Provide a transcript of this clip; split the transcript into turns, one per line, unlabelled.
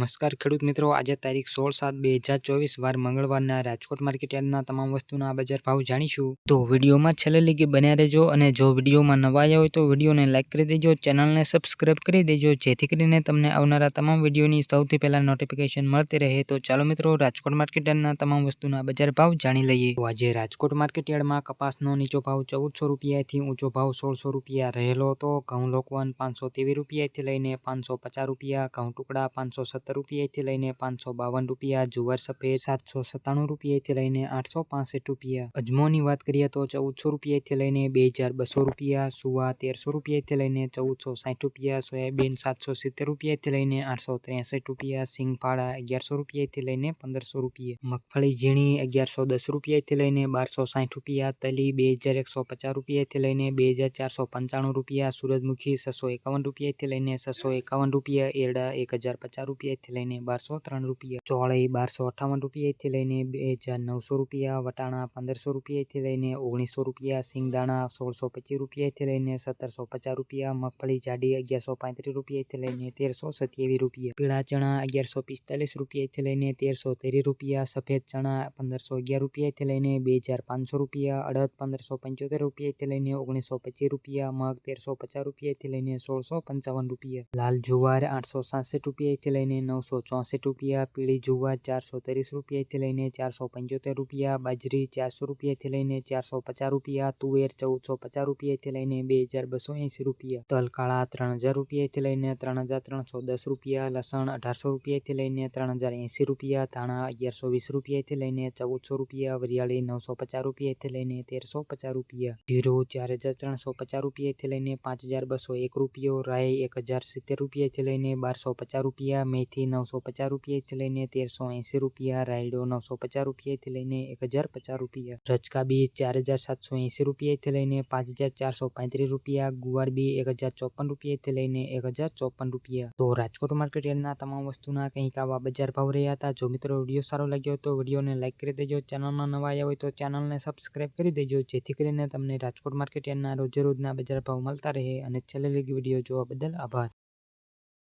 નમસ્કાર, ખેડૂત મિત્રો. આજે તારીખ સોળ સાત બે હજાર ચોવીસ, વાર મંગળવારના રાજકોટ માર્કેટ યાર્ડના તમામ વસ્તુના બજાર ભાવ જાણીશું. તો વિડીયોમાં છેલ્લે લીગી બન્યા રહેજો અને જો વિડીયોમાં નવા આવ્યા હોય તો વિડીયોને લાઇક કરી દેજો, ચેનલને સબસ્ક્રાઇબ કરી દેજો, જેથી કરીને તમને આવનારા તમામ વિડીયોની સૌથી પહેલાં નોટિફિકેશન મળતી રહે. તો ચાલો મિત્રો, રાજકોટ માર્કેટ યાર્ડના તમામ વસ્તુના બજાર ભાવ જાણી લઈએ. તો આજે રાજકોટ માર્કેટ યાર્ડમાં કપાસનો નીચો ભાવ ચૌદસો રૂપિયાથી ઊંચો ભાવ સોળસો રૂપિયા રહેલો હતો. ઘઉં લોકવન પાંચસો તેવી રૂપિયાથી લઈને પાંચસો પચાસ રૂપિયા, ઘઉં ટુકડા પાંચસો સત્તર રૂપિયાથી લઈને પાંચસો બાવન રૂપિયા, જુવાર સફેદ સાતસો સત્તાણું રૂપિયાથી લઈને આઠસો પાસઠ રૂપિયા. અજમોની વાત કરીએ તો ચૌદસો રૂપિયાથી લઈને બે હજાર બસો રૂપિયા, સુવા તેરસો રૂપિયાથી લઈને ચૌદસો સાઠ રૂપિયા, સોયાબીન સાતસો સિત્તેર રૂપિયાથી લઈને આઠસો ત્રેસઠ રૂપિયા સિંગફાળા અગિયારસો રૂપિયાથી લઈને પંદરસો રૂપિયા. મગફળી ઝીણી અગિયારસો દસ રૂપિયાથી લઈને બારસો સાઠ રૂપિયા, તલી બે હજાર એકસો પચાસ રૂપિયાથી લઈને બે હજાર ચારસો પંચાણું રૂપિયા, સૂરજમુખી છસો એકાવન રૂપિયાથી લઈને છસો એકાવન રૂપિયા, એરડા એક હજાર પચાસ રૂપિયાથી લઈને બારસો ત્રણ રૂપિયા ચોળી બારસો અઠાવન રૂપિયાથી લઈને બે હજાર નવસો રૂપિયા વટાણા પંદરસો રૂપિયાથી લઈને ઓગણીસો રૂપિયા સિંગદાણા સોળસો પચીસ રૂપિયાથી લઈને સત્તરસો પચાસ રૂપિયા મગફળી જાડી અગિયારસો પાંત્રીસ રૂપિયાથી લઈને તેરસો સત્યાવીસ રૂપિયા પીળા ચણા અગિયારસો પિસ્તાલીસ રૂપિયાથી લઈને તેરસો તેરી રૂપિયા સફેદ ચણા પંદરસો અગિયાર રૂપિયાથી લઈને બે હજાર પાંચસો રૂપિયા અડદ પંદરસો પંચોતેર રૂપિયાથી લઈને ઓગણીસો પચીસ રૂપિયા મગ તેરસો પચાસ રૂપિયાથી લઈને સોળસો પંચાવન રૂપિયા લાલ જુવાર આઠસો સાસઠ રૂપિયાથી લઈને નવસો ચોસઠ રૂપિયા પીળી જુવાર ચારસો ત્રીસ રૂપિયાથી લઈને ચારસો પંચોતેર રૂપિયા બાજરી ચારસો રૂપિયાથી લઈને ચારસો પચાસ રૂપિયા તુવેર ચૌદસો પચાસ રૂપિયાથી લઈને બે હજાર બસો એંસી રૂપિયા તલ કાળા ત્રણ હજાર રૂપિયાથી લઈને ત્રણ હજાર ત્રણસો દસ રૂપિયા લસણ અઢારસો રૂપિયાથી લઈને ત્રણ હજાર એંસી રૂપિયા ધાણા અગિયારસો વીસ રૂપિયાથી લઈને ચૌદસો રૂપિયા વરિયાળી નવસો પચાસ રૂપિયાથી લઈને તેરસો પચાસ રૂપિયા જીરું ચાર હજાર ત્રણસો પચાસ રૂપિયાથી લઈને પાંચ હજાર બસો એક રૂપિયો રાય એક હજાર સિત્તેર રૂપિયાથી લઈને બારસો પચાસ રૂપિયા મેથી નવસો પચાસ રૂપિયાથી લઈને તેરસો એંસી રૂપિયા, રાયડો નવસો પચાસ રૂપિયાથી લઈને એક હજાર પચાસ રૂપિયા રચકા બી ચાર હજાર સાતસો એંસી રૂપિયાથી લઈને પાંચ હજાર ચારસો પાંત્રીસ રૂપિયા, ગુવાર બી એક હજાર ચોપન રૂપિયાથી લઈને એક હજાર ચોપન રૂપિયા. તો રાજકોટ માર્કેટ યાર્ડના તમામ વસ્તુના કંઈક આવા બજાર ભાવ રહ્યા હતા. જો મિત્રો વીડિયો સારો લાગ્યો તો વિડીયોને લાઇક કરી દેજો. ચેનલમાં નવા આવ્યા હોય તો ચેનલને સબસ્ક્રાઇબ કરી દેજો, જેથી કરીને તમને રાજકોટ માર્કેટ યાર્ડના રોજે રોજના બજાર ભાવ મળતા રહે. અને છેલ્લે લગી વીડિયો જોવા બદલ આભાર.